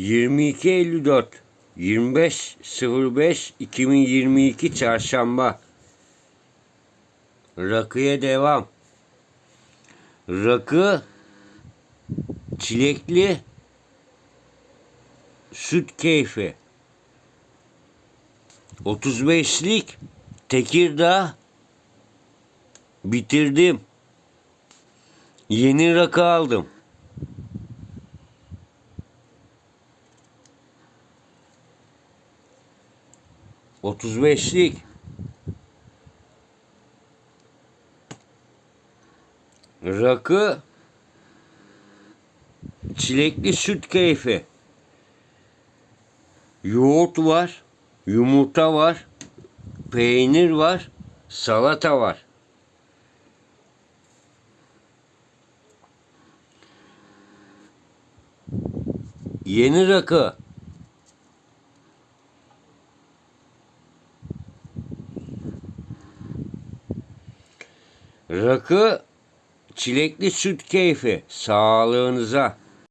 22.54 25.05 2022 Çarşamba Rakıya devam. Rakı çilekli süt keyfi 35'lik Tekirdağ bitirdim. Yeni rakı aldım. Otuz beşlik. Rakı çilekli süt keyfi. Yoğurt var, yumurta var, peynir var, salata var. Yeni rakı. Rakı çilekli süt keyfi sağlığınıza.